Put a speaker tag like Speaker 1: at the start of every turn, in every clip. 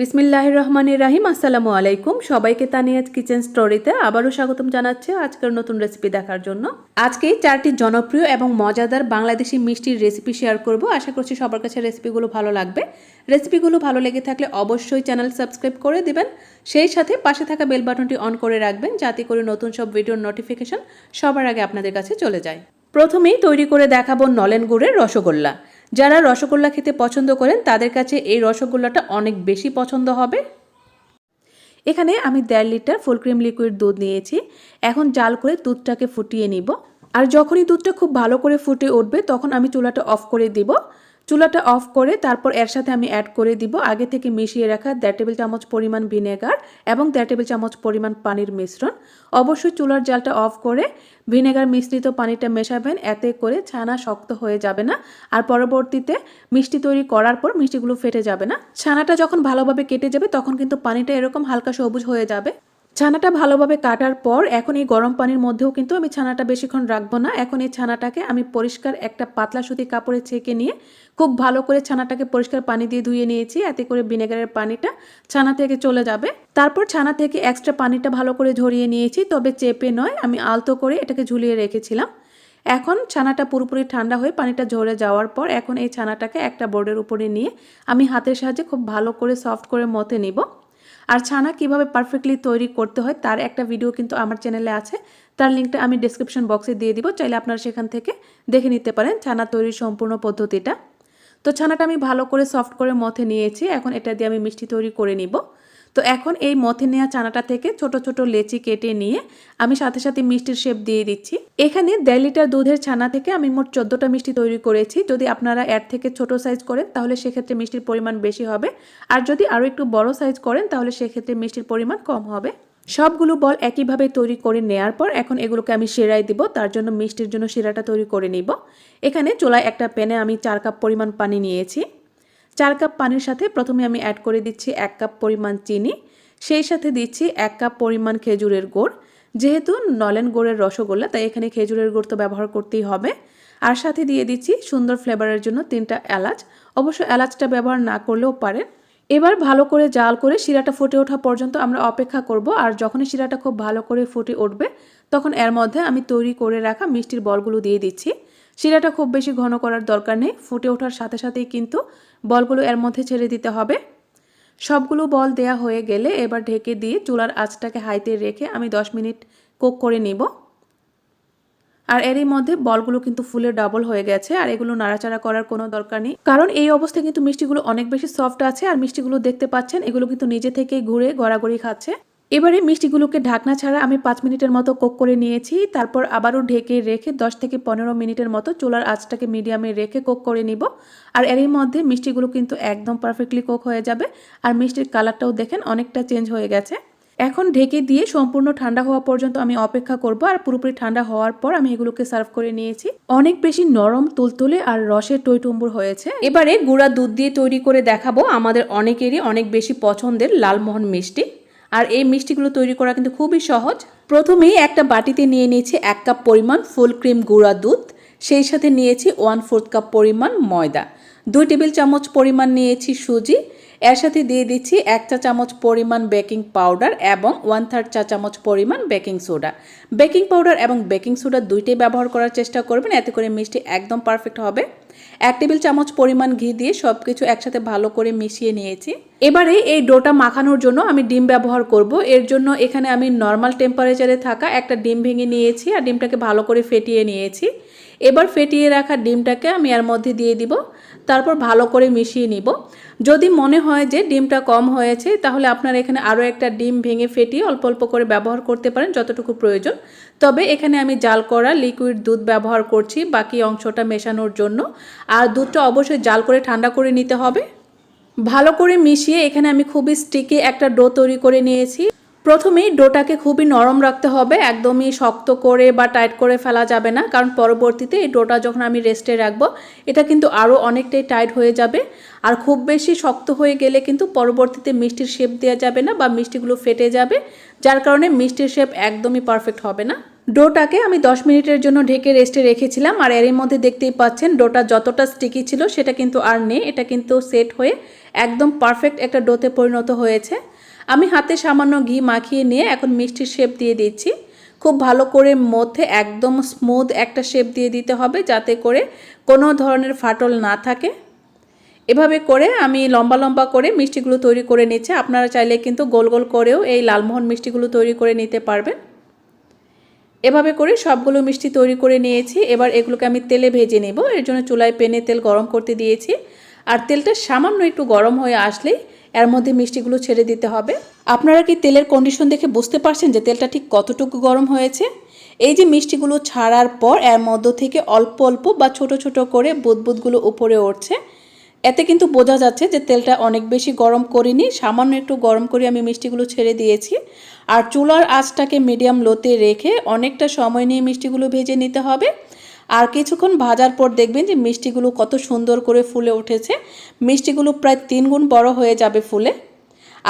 Speaker 1: বিসমিল্লাহ রহমানির রাহিম, আসসালামু আলাইকুম। সবাইকে তানিয়াজ কিচেন স্টোরিতে আবারও স্বাগতম জানাচ্ছি আজকের নতুন রেসিপি দেখার জন্য। আজকে চারটি জনপ্রিয় এবং মজাদার বাংলাদেশি মিষ্টির রেসিপি শেয়ার করব। আশা করছি সবার কাছে রেসিপিগুলো ভালো লাগবে। রেসিপিগুলো ভালো লেগে থাকলে অবশ্যই চ্যানেল সাবস্ক্রাইব করে দিবেন। সেই সাথে পাশে থাকা বেল বাটনটি অন করে রাখবেন, যাতে করে নতুন সব ভিডিওর নোটিফিকেশন সবার আগে আপনাদের কাছে চলে যায়। প্রথমেই তৈরি করে দেখাবো নলেন গুড়ের রসগোল্লা। যারা রসগোল্লা খেতে পছন্দ করেন, তাদের কাছে এই রসগোল্লাটা অনেক বেশি পছন্দ হবে। এখানে আমি দেড় লিটার ফুল ক্রিম লিকুইড দুধ নিয়েছি। এখন জাল করে দুধটাকে ফুটিয়ে নিব। আর যখনই দুধটা খুব ভালো করে ফুটে উঠবে, তখন আমি চুলাটা অফ করে দিব। চুলাটা অফ করে তারপর এর সাথে আমি অ্যাড করে দিব। আগে থেকে মিশিয়ে রাখা দেড় টেবিল চামচ পরিমাণ ভিনেগার এবং দেড় টেবিল চামচ পরিমাণ পানির মিশ্রণ। অবশ্যই চুলার জালটা অফ করে ভিনেগার মিশ্রিত পানিটা মেশাবেন। এতে করে ছানা শক্ত হয়ে যাবে না। আর পরবর্তীতে মিষ্টি তৈরি করার পর মিষ্টিগুলো ফেটে যাবে না। ছানাটা যখন ভালোভাবে কেটে যাবে, তখন কিন্তু পানিটা এরকম হালকা সবুজ হয়ে যাবে। ছানাটা ভালোভাবে কাটার পর এখন এই গরম পানির মধ্যেও কিন্তু আমি ছানাটা বেশিক্ষণ রাখব না। এখন এই ছানাটাকে আমি পরিষ্কার একটা পাতলা সুতি কাপড়ে ছেঁকে নিয়ে খুব ভালো করে ছানাটাকে পরিষ্কার পানি দিয়ে ধুয়ে নিয়েছি। এতে করে ভিনেগারের পানিটা ছানা থেকে চলে যাবে। তারপর ছানা থেকে এক্সট্রা পানিটা ভালো করে ঝরিয়ে নিয়েছি, তবে চেপে নয়, আমি আলতো করে এটাকে ঝুলিয়ে রেখেছিলাম। এখন ছানাটা পুরোপুরি ঠান্ডা হয়ে পানিটা ঝরে যাওয়ার পর এখন এই ছানাটাকে একটা বোর্ডের উপরে নিয়ে আমি হাতের সাহায্যে খুব ভালো করে সফট করে মতে নিব। আর ছানা কীভাবে পারফেক্টলি তৈরি করতে হয় তার একটা ভিডিও কিন্তু আমার চ্যানেলে আছে। তার লিঙ্কটা আমি ডিসক্রিপশন বক্সে দিয়ে দিব, চাইলে আপনারা সেখান থেকে দেখে নিতে পারেন ছানা তৈরির সম্পূর্ণ পদ্ধতিটা। তো ছানাটা আমি ভালো করে সফট করে মথে নিয়েছি, এখন এটা দিয়ে আমি মিষ্টি তৈরি করে নিব। তো এখন এই মথে নেওয়া চানাটা থেকে ছোট ছোট লেচি কেটে নিয়ে আমি সাথে সাথে মিষ্টির শেপ দিয়ে দিচ্ছি। এখানে দেড় লিটার দুধের ছানা থেকে আমি মোট চোদ্দোটা মিষ্টি তৈরি করেছি। যদি আপনারা এর থেকে ছোট সাইজ করেন, তাহলে সেক্ষেত্রে মিষ্টির পরিমাণ বেশি হবে। আর যদি আরও একটু বড় সাইজ করেন, তাহলে সেক্ষেত্রে মিষ্টির পরিমাণ কম হবে। সবগুলো বল একইভাবে তৈরি করে নেয়ার পর এখন এগুলোকে আমি সেরাই দিব। তার জন্য মিষ্টির জন্য শিরাটা তৈরি করে নিব। এখানে চুলায় একটা প্যানে আমি চার কাপ পরিমাণ পানি নিয়েছি। চার কাপ পানির সাথে প্রথমে আমি অ্যাড করে দিচ্ছি এক কাপ পরিমাণ চিনি, সেই সাথে দিচ্ছি এক কাপ পরিমাণ খেজুরের গুড়। যেহেতু নলেন গুড়ের রসগোল্লা, তাই এখানে খেজুরের গুড় তো ব্যবহার করতেই হবে। আর সাথে দিয়ে দিচ্ছি সুন্দর ফ্লেভারের জন্য তিনটা এলাচ। অবশ্য এলাচটা ব্যবহার না করলেও পারেন এবার ভালো করে জাল করে শিরাটা ফুটে ওঠা পর্যন্ত আমরা অপেক্ষা করব। আর যখনই শিরাটা খুব ভালো করে ফুটে উঠবে, তখন এর মধ্যে আমি তৈরি করে রাখা মিষ্টির বলগুলো দিয়ে দিচ্ছি। শিরাটা খুব বেশি ঘন করার দরকার নেই, ফুটে ওঠার সাথে সাথেই কিন্তু বলগুলো এর মধ্যে ছেড়ে দিতে হবে। সবগুলো বল দেয়া হয়ে গেলে এবার ঢেকে দিয়ে চুলার আঁচটাকে হাইতে রেখে আমি 10 মিনিট কুক করে নিব। আর এরই মধ্যে বলগুলো কিন্তু ফুলে ডাবল হয়ে গেছে, আর এগুলো নাড়াচাড়া করার কোনো দরকার নেই। কারণ এই অবস্থায় কিন্তু মিষ্টিগুলো অনেক বেশি সফট আছে, আর মিষ্টিগুলো দেখতে পাচ্ছেন, এগুলো কিন্তু নিজে থেকেই ঘুরে গড়াগড়ি খাচ্ছে। এবারে মিষ্টিগুলোকে ঢাকনা ছাড়া আমি পাঁচ মিনিটের মতো কোক করে নিয়েছি, তারপর আবারও ঢেকে রেখে দশ থেকে পনেরো মিনিটের মতো চুলার আঁচটাকে মিডিয়ামে রেখে কোক করে নিব। আর এরই মধ্যে মিষ্টিগুলো কিন্তু একদম পারফেক্টলি কোক হয়ে যাবে, আর মিষ্টির কালারটাও দেখেন অনেকটা চেঞ্জ হয়ে গেছে। এখন ঢেকে দিয়ে সম্পূর্ণ ঠান্ডা হওয়া পর্যন্ত আমি অপেক্ষা করব, আর পুরোপুরি ঠান্ডা হওয়ার পর আমি এগুলোকে সার্ভ করে নিয়েছি। অনেক বেশি নরম, তুলতুলে আর রসের টইটুম্বুর হয়েছে। এবারে গুঁড়া দুধ দিয়ে তৈরি করে দেখাবো আমাদের অনেকেরই অনেক বেশি পছন্দের লালমোহন মিষ্টি। আর এই মিষ্টিগুলো তৈরি করা কিন্তু খুবই সহজ। প্রথমেই একটা বাটিতে নিয়ে নিয়েছি এক কাপ পরিমাণ ফুল ক্রিম গুঁড়া দুধ, সেই সাথে নিয়েছি ওয়ান ফোর্থ কাপ পরিমাণ ময়দা, দুই টেবিল চামচ পরিমাণ নিয়েছি সুজি এর সাথে দিয়ে দিচ্ছি এক চা চামচ পরিমাণ বেকিং পাউডার এবং ওয়ান থার্ড চা চামচ পরিমাণ বেকিং সোডা। বেকিং পাউডার এবং বেকিং সোডা দুইটাই ব্যবহার করার চেষ্টা করবেন, এতে করে মিষ্টি একদম পারফেক্ট হবে। এক টেবিল চামচ পরিমাণ ঘি দিয়ে সব কিছু একসাথে ভালো করে মিশিয়ে নিয়েছি। এবারে এই ডোটা মাখানোর জন্য আমি ডিম ব্যবহার করব। এর জন্য এখানে আমি নর্মাল টেম্পারেচারে থাকা একটা ডিম ভেঙে নিয়েছি আর ডিমটাকে ভালো করে ফেটিয়ে নিয়েছি। এবার ফেটিয়ে রাখা ডিমটাকে আমি এর মধ্যে দিয়ে দিব। তারপর ভালো করে মিশিয়ে নিব। যদি মনে হয় যে ডিমটা কম হয়েছে, তাহলে আপনারা এখানে আরও একটা ডিম ভেঙে ফেটিয়ে অল্প অল্প করে ব্যবহার করতে পারেন, যতটুকু প্রয়োজন। তবে এখানে আমি জাল করা লিকুইড দুধ ব্যবহার করছি, বাকি অংশটা মেশানোর জন্য। আর দুধটা অবশ্যই জাল করে ঠান্ডা করে নিতে হবে। ভালো করে মিশিয়ে এখানে আমি খুবই স্টিকি একটা ডো তৈরি করে নিয়েছি। প্রথমেই ডোটাকে খুবই নরম রাখতে হবে, একদমই শক্ত করে বা টাইট করে ফেলা যাবে না, কারণ পরবর্তীতে এই ডোটা যখন আমি রেস্টে রাখব, এটা কিন্তু আরও অনেকটাই টাইট হয়ে যাবে। আর খুব বেশি শক্ত হয়ে গেলে কিন্তু পরবর্তীতে মিষ্টির শেপ দেওয়া যাবে না বা মিষ্টিগুলো ফেটে যাবে, যার কারণে মিষ্টির শেপ একদমই পারফেক্ট হবে না। ডোটাকে আমি 10 মিনিটের জন্য ঢেকে রেস্টে রেখেছিলাম, আর এর মধ্যে দেখতেই পাচ্ছেন ডোটা যতটা স্টিকি ছিল সেটা কিন্তু আর নেই, এটা কিন্তু সেট হয়ে একদম পারফেক্ট একটা ডোতে পরিণত হয়েছে। আমি হাতে সামান্য ঘি মাখিয়ে নিয়ে এখন মিষ্টির শেপ দিয়ে দিচ্ছি। খুব ভালো করে মধ্যে একদম স্মুথ একটা শেপ দিয়ে দিতে হবে যাতে করে কোনো ধরনের ফাটল না থাকে। এভাবে করে আমি লম্বা লম্বা করে মিষ্টিগুলো তৈরি করে নিচ্ছি। আপনারা চাইলে কিন্তু গোল গোল করেও এই লালমোহন মিষ্টিগুলো তৈরি করে নিতে পারবেন। এভাবে করে সবগুলো মিষ্টি তৈরি করে নিয়েছি। এবার এগুলোকে আমি তেলে ভেজে নেব। এর জন্য চুলায় পেনে তেল গরম করতে দিয়েছি। আর তেলটা সামান্য একটু গরম হয়ে আসলেই এর মধ্যে মিষ্টিগুলো ছেড়ে দিতে হবে। আপনারা কি তেলের কন্ডিশন দেখে বুঝতে পারছেন যে তেলটা ঠিক কতটুকু গরম হয়েছে? এই যে মিষ্টিগুলো ছাড়ার পর এর মধ্য থেকে অল্প অল্প বা ছোট ছোট করে বুদবুদগুলো উপরে উঠছে। এতে কিন্তু বোঝা যাচ্ছে যে তেলটা অনেক বেশি গরম করিনি, সামান্য একটু গরম করে আমি মিষ্টিগুলো ছেড়ে দিয়েছি। আর চুলার আঁচটাকে মিডিয়াম লোতে রেখে অনেকটা সময় নিয়ে মিষ্টিগুলো ভেজে নিতে হবে। আর কিছুক্ষণ ভাজার পর দেখবেন যে মিষ্টিগুলো কত সুন্দর করে ফুলে উঠেছে। মিষ্টিগুলো প্রায় তিন গুণ বড় হয়ে যাবে ফুলে।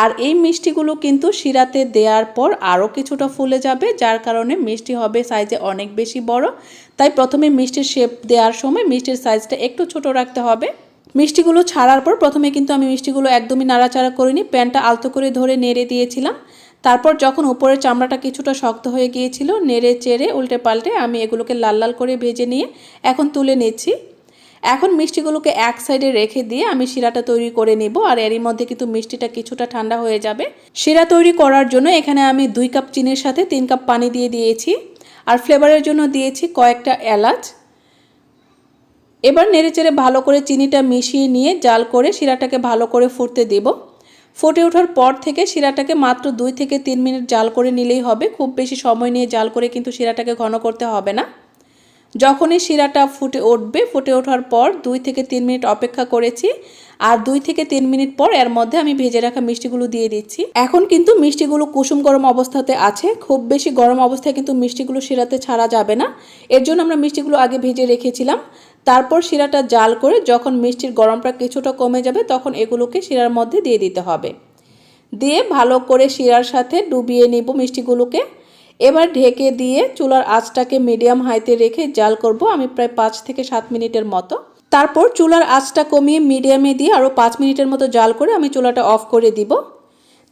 Speaker 1: আর এই মিষ্টিগুলো কিন্তু শিরাতে দেওয়ার পর আরও কিছুটা ফুলে যাবে, যার কারণে মিষ্টি হবে সাইজে অনেক বেশি বড়। তাই প্রথমে মিষ্টির শেপ দেওয়ার সময় মিষ্টির সাইজটা একটু ছোট রাখতে হবে। মিষ্টিগুলো ছাড়ার পর প্রথমে কিন্তু আমি মিষ্টিগুলো একদমই নাড়াচাড়া করিনি, প্যানটা আলতো করে ধরে নেড়ে দিয়েছিলাম। তারপর যখন উপরের চামড়াটা কিছুটা শক্ত হয়ে গিয়েছিল, নেড়ে চেড়ে উল্টে পাল্টে আমি এগুলোকে লাল লাল করে ভেজে নিয়ে এখন তুলে নিচ্ছি। এখন মিষ্টিগুলোকে এক সাইডে রেখে দিয়ে আমি শিরাটা তৈরি করে নিব আর এরই মধ্যে কিন্তু মিষ্টিটা কিছুটা ঠান্ডা হয়ে যাবে। শিরা তৈরি করার জন্য এখানে আমি দুই কাপ চিনির সাথে তিন কাপ পানি দিয়ে দিয়েছি আর ফ্লেভারের জন্য দিয়েছি কয়েকটা এলাচ। এবার নেড়েচেড়ে ভালো করে চিনিটা মিশিয়ে নিয়ে জাল করে শিরাটাকে ভালো করে ফুটতে দেব। ফুটে ওঠার পর থেকে শিরাটাকে মাত্র দুই থেকে তিন মিনিট জাল করে নিলেই হবে। খুব বেশি সময় নিয়ে জাল করে কিন্তু শিরাটাকে ঘন করতে হবে না। যখনই শিরাটা ফুটে উঠবে, ফুটে ওঠার পর দুই থেকে তিন মিনিট অপেক্ষা করেছি আর দুই থেকে তিন মিনিট পর এর মধ্যে আমি ভেজে রাখা মিষ্টিগুলো দিয়ে দিচ্ছি। এখন কিন্তু মিষ্টিগুলো কুসুম গরম অবস্থাতে আছে। খুব বেশি গরম অবস্থায় কিন্তু মিষ্টিগুলো শিরাতে ছাড়া যাবে না। এর জন্য আমরা মিষ্টিগুলো আগে ভেজে রেখেছিলাম। তারপর শিরাটা জাল করে যখন মিষ্টির গরমটা কিছুটা কমে যাবে, তখন এগুলোকে শিরার মধ্যে দিয়ে দিতে হবে। দিয়ে ভালো করে শিরার সাথে ডুবিয়ে নিব মিষ্টিগুলোকে। এবার ঢেকে দিয়ে চুলার আঁচটাকে মিডিয়াম হাইতে রেখে জাল করব আমি প্রায় পাঁচ থেকে সাত মিনিটের মতো। তারপর চুলার আঁচটা কমিয়ে মিডিয়ামে দিয়ে আরও পাঁচ মিনিটের মতো জাল করে আমি চুলাটা অফ করে দিব।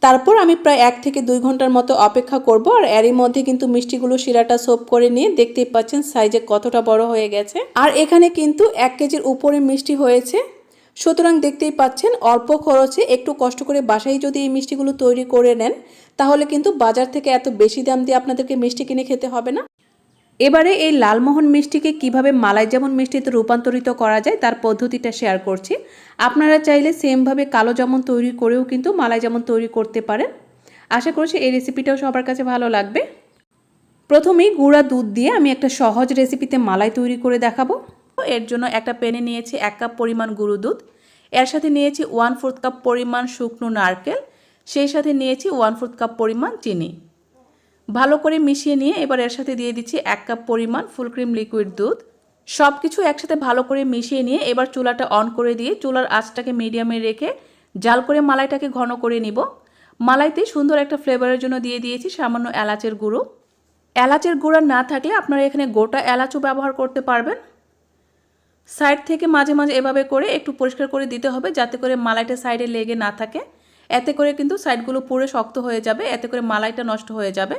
Speaker 1: তারপর আমি প্রায় এক থেকে দুই ঘণ্টার মতো অপেক্ষা করব আর এরই মধ্যে কিন্তু মিষ্টিগুলো শিরাটা সোপ করে নিয়ে দেখতেই পাচ্ছেন সাইজে কতটা বড় হয়ে গেছে। আর এখানে কিন্তু এক কেজির উপরে মিষ্টি হয়েছে। সুতরাং দেখতেই পাচ্ছেন অল্প খরচে একটু কষ্ট করে বাসায় যদি এই মিষ্টিগুলো তৈরি করে নেন, তাহলে কিন্তু বাজার থেকে এত বেশি দাম দিয়ে আপনাদেরকে মিষ্টি কিনে খেতে হবে না। এবারে এই লালমোহন মিষ্টিকে কীভাবে মালাই যেমন মিষ্টিতে রূপান্তরিত করা যায়, তার পদ্ধতিটা শেয়ার করছি। আপনারা চাইলে সেমভাবে কালো যেমন তৈরি করেও কিন্তু মালাই যেমন তৈরি করতে পারেন। আশা করছি এই রেসিপিটাও সবার কাছে ভালো লাগবে। প্রথমেই গুঁড়া দুধ দিয়ে আমি একটা সহজ রেসিপিতে মালাই তৈরি করে দেখাবো। এর জন্য একটা প্যানে নিয়েছি এক কাপ পরিমাণ গুঁড়ো দুধ। এর সাথে নিয়েছি ওয়ান ফোর্থ কাপ পরিমাণ শুকনো নারকেল। সেই সাথে নিয়েছি ওয়ান ফোর্থ কাপ পরিমাণ চিনি। ভালো করে মিশিয়ে নিয়ে এবার এর সাথে দিয়ে দিচ্ছি এক কাপ পরিমাণ ফুল ক্রিম লিকুইড দুধ। সব কিছু একসাথে ভালো করে মিশিয়ে নিয়ে এবার চুলাটা অন করে দিয়ে চুলার আঁচটাকে মিডিয়ামে রেখে জাল করে মালাইটাকে ঘন করে নিব। মালাইতে সুন্দর একটা ফ্লেভারের জন্য দিয়ে দিয়েছি সামান্য এলাচের গুঁড়ো। এলাচের গুঁড়া না থাকলে আপনারা এখানে গোটা এলাচও ব্যবহার করতে পারবেন। সাইড থেকে মাঝে মাঝে এভাবে করে একটু পরিষ্কার করে দিতে হবে যাতে করে মালাইটা সাইডে লেগে না থাকে। এতে করে কিন্তু সাইডগুলো পুরো শক্ত হয়ে যাবে, এতে করে মালাইটা নষ্ট হয়ে যাবে।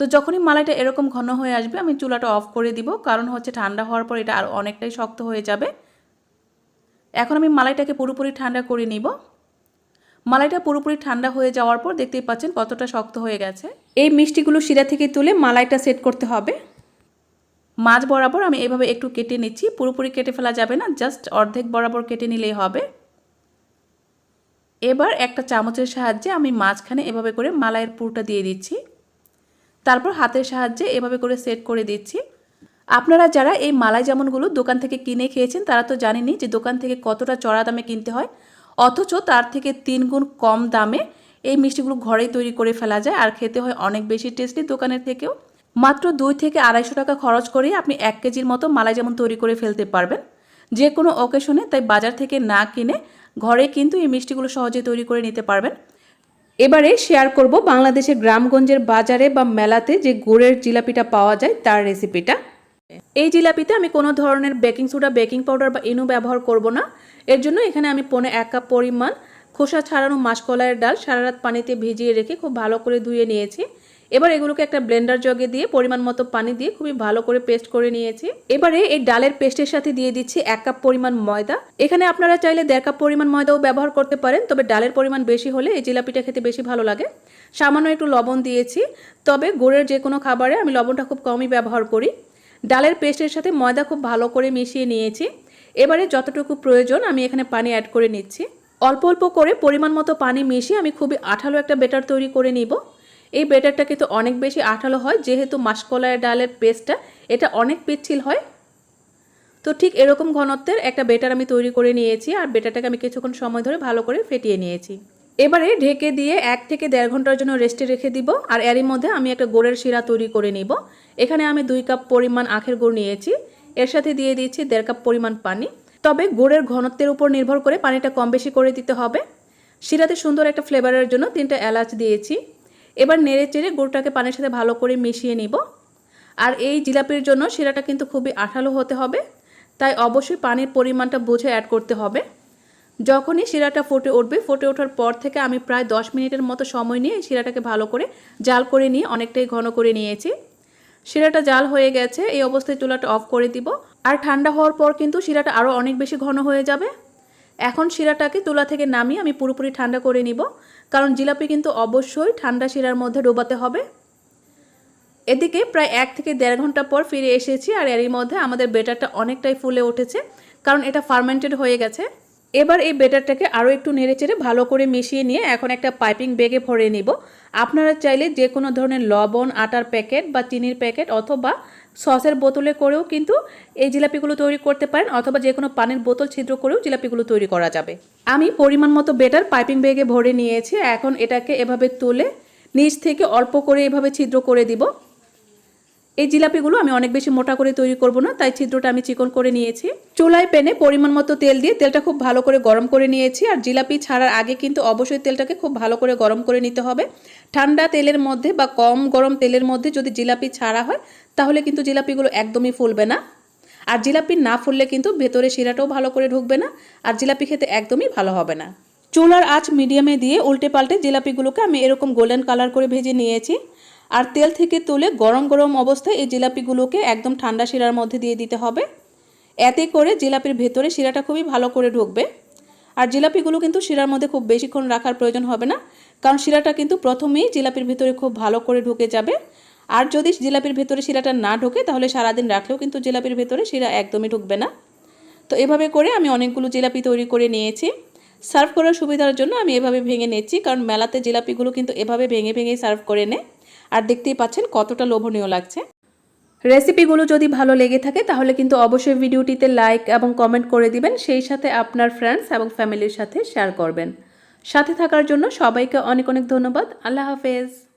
Speaker 1: তো যখনই মালাইটা এরকম ঘন হয়ে আসবে, আমি চুলাটা অফ করে দিব। কারণ হচ্ছে ঠান্ডা হওয়ার পর এটা আর অনেকটাই শক্ত হয়ে যাবে। এখন আমি মালাইটাকে পুরোপুরি ঠান্ডা করে নিব। মালাইটা পুরোপুরি ঠান্ডা হয়ে যাওয়ার পর দেখতেই পাচ্ছেন কতটা শক্ত হয়ে গেছে। এই মিষ্টিগুলো শিরা থেকে তুলে মালাইটা সেট করতে হবে। মাছ বরাবর আমি এভাবে একটু কেটে নিচ্ছি। পুরোপুরি কেটে ফেলা যাবে না, জাস্ট অর্ধেক বরাবর কেটে নিলেই হবে। এবার একটা চামচের সাহায্যে আমি মাঝখানে এভাবে করে মালাইয়ের পুরটা দিয়ে দিচ্ছি। তারপর হাতের সাহায্যে এভাবে করে সেট করে দিচ্ছি। আপনারা যারা এই মালাই জামুনগুলো দোকান থেকে কিনে খেয়েছেন, তারা তো জানেনি যে দোকান থেকে কতটা চড়া দামে কিনতে হয়। অথচ তার থেকে তিন গুণ কম দামে এই মিষ্টিগুলো ঘরেই তৈরি করে ফেলা যায় আর খেতে হয় অনেক বেশি টেস্টি দোকানের থেকেও। মাত্র দুই থেকে আড়াইশো টাকা খরচ করেই আপনি এক কেজির মতো মালাই যেমন তৈরি করে ফেলতে পারবেন। যে কোনো অকেশনে তাই বাজার থেকে না কিনে ঘরে কিন্তু এই মিষ্টিগুলো সহজে তৈরি করে নিতে পারবেন। এবারে শেয়ার করব বাংলাদেশের গ্রামগঞ্জের বাজারে বা মেলাতে যে গুড়ের জিলাপিটা পাওয়া যায়, তার রেসিপিটা এই জিলাপিতে আমি কোনো ধরনের বেকিং সোডা বেকিং পাউডার বা ইনু ব্যবহার করব না। এর জন্য এখানে আমি পনে এক কাপ পরিমাণ খোসা ছাড়ানো মাসকলাইয়ের ডাল সারা রাত পানিতে ভিজিয়ে রেখে খুব ভালো করে ধুয়ে নিয়েছি। এবার এগুলোকে একটা ব্লেন্ডার জগে দিয়ে পরিমাণ মতো পানি দিয়ে খুবই ভালো করে পেস্ট করে নিয়েছি। এবারে এই ডালের পেস্টের সাথে দিয়ে দিচ্ছি এক কাপ পরিমাণ ময়দা। এখানে আপনারা চাইলে দেড় কাপ পরিমাণ ময়দাও ব্যবহার করতে পারেন, তবে ডালের পরিমাণ বেশি হলে এই জিলাপিটা খেতে বেশি ভালো লাগে। সামান্য একটু লবণ দিয়েছি, তবে গুড়ের যে কোনো খাবারে আমি লবণটা খুব কমই ব্যবহার করি। ডালের পেস্টের সাথে ময়দা খুব ভালো করে মিশিয়ে নিয়েছি। এবারে যতটুকু প্রয়োজন আমি এখানে পানি অ্যাড করে নিচ্ছি। অল্প অল্প করে পরিমাণ মতো পানি মিশিয়ে আমি খুবই আঠালো একটা বেটার তৈরি করে নিব। এই বেটারটা কিন্তু অনেক বেশি আঠালো হয়, যেহেতু মাসকলাইয়ের ডালের পেস্টটা এটা অনেক পিচ্ছিল হয়। তো ঠিক এরকম ঘনত্বের একটা বেটার আমি তৈরি করে নিয়েছি আর বেটারটাকে আমি কিছুক্ষণ সময় ধরে ভালো করে ফেটিয়ে নিয়েছি। এবারে ঢেকে দিয়ে এক থেকে দেড় ঘণ্টার জন্য রেস্টে রেখে দিব আর এরই মধ্যে আমি একটা গোড়ের শিরা তৈরি করে নিব। এখানে আমি দুই কাপ পরিমাণ আখের গুড় নিয়েছি, এর সাথে দিয়ে দিয়েছি দেড় কাপ পরিমাণ পানি। তবে গুড়ের ঘনত্বের উপর নির্ভর করে পানিটা কম বেশি করে দিতে হবে। শিরাতে সুন্দর একটা ফ্লেভারের জন্য তিনটা এলাচ দিয়েছি। এবার নেড়ে চেড়ে গুড়টাকে পানির সাথে ভালো করে মিশিয়ে নিব। আর এই জিলাপির জন্য শিরাটা কিন্তু খুবই আঠালো হতে হবে, তাই অবশ্যই পানির পরিমাণটা বুঝে অ্যাড করতে হবে। যখনই শিরাটা ফুটে উঠবে, ফুটে ওঠার পর থেকে আমি প্রায় দশ মিনিটের মতো সময় নিয়ে শিরাটাকে ভালো করে জাল করে নিয়ে অনেকটাই ঘন করে নিয়েছি। শিরাটা জাল হয়ে গেছে, এই অবস্থায় চুলাটা অফ করে দিব। আর ঠান্ডা হওয়ার পর কিন্তু শিরাটা আরও অনেক বেশি ঘন হয়ে যাবে। এখন শিরাটাকে তুলা থেকে নামিয়ে আমি পুরোপুরি ঠান্ডা করে নিব। কারণ জিলাপি কিন্তু অবশ্যই ঠান্ডা শিরার মধ্যে ডোবাতে হবে। এদিকে প্রায় এক থেকে দেড় ঘণ্টা পর ফিরে এসেছি আর এরই মধ্যে আমাদের বেটারটা অনেকটাই ফুলে উঠেছে, কারণ এটা ফার্মেন্টেড হয়ে গেছে। এবার এই বেটারটাকে আরও একটু নেড়েচেড়ে ভালো করে মিশিয়ে নিয়ে এখন একটা পাইপিং বেগে ভরে নিব। আপনারা চাইলে যে কোনো ধরনের লবণ, আটার প্যাকেট বা চিনির প্যাকেট অথবা সসের বোতলে করেও কিন্তু এই জিলাপিগুলো তৈরি করতে পারেন, অথবা যে কোনো পানির বোতল ছিদ্র করেও জিলাপিগুলো তৈরি করা যাবে। আমি পরিমাণ মতো বেটার পাইপিং ব্যাগে ভরে নিয়েছি, এখন এটাকে এভাবে তুলে নিচ থেকে অল্প করে এভাবে ছিদ্র করে দিব। এই জিলাপিগুলো আমি অনেক বেশি মোটা করে তৈরি করব না, তাই ছিদ্রটা আমি চিকন করে নিয়েছি। চুলায় প্যানে পরিমাণ মতো তেল দিয়ে তেলটা খুব ভালো করে গরম করে নিয়েছি, আর জিলাপি ছাড়ার আগে কিন্তু অবশ্যই তেলটাকে খুব ভালো করে গরম করে নিতে হবে। ঠান্ডা তেলের মধ্যে বা কম গরম তেলের মধ্যে যদি জিলাপি ছাড়া হয় তাহলে কিন্তু জিলাপিগুলো একদমই ফুলবে না। আর জিলাপি না ফুললে কিন্তু ভেতরে শিরাটাও ভালো করে ঢুকবে না, আর জিলাপি খেতে একদমই ভালো হবে না। চুলার আঁচ মিডিয়ামে দিয়ে উল্টে পাল্টে জিলাপিগুলোকে আমি এরকম গোল্ডেন কালার করে ভেজে নিয়েছি। আর তেল থেকে তুলে গরম গরম অবস্থায় এই জিলাপিগুলোকে একদম ঠান্ডা শিরার মধ্যে দিয়ে দিতে হবে। এতে করে জিলাপির ভেতরে শিরাটা খুবই ভালো করে ঢুকবে। আর জিলাপিগুলো কিন্তু শিরার মধ্যে খুব বেশিক্ষণ রাখার প্রয়োজন হবে না, কারণ শিরাটা কিন্তু প্রথমেই জিলাপির ভেতরে খুব ভালো করে ঢুকে যাবে। আর যদি জিলাপির ভেতরে শিরাটা না ঢোকে, তাহলে সারাদিন রাখলেও কিন্তু জিলাপির ভেতরে শিরা একদমই ঢুকবে না। তো এভাবে করে আমি অনেকগুলো জিলাপি তৈরি করে নিয়েছি। সার্ভ করার সুবিধার জন্য আমি এভাবে ভেঙে নিচ্ছি কারণ মেলাতে জিলাপিগুলো কিন্তু এভাবে ভেঙে ভেঙেই সার্ভ করে নেয় আর দেখতেই পাচ্ছেন কতটা লোভনীয় লাগছে। রেসিপিগুলো যদি ভালো লেগে থাকে, তাহলে কিন্তু অবশ্যই ভিডিওটিতে লাইক এবং কমেন্ট করে দিবেন, সেই সাথে আপনার ফ্রেন্ডস এবং ফ্যামিলির সাথে শেয়ার করবেন। সাথে থাকার জন্য সবাইকে অনেক অনেক ধন্যবাদ। আল্লাহ হাফেজ।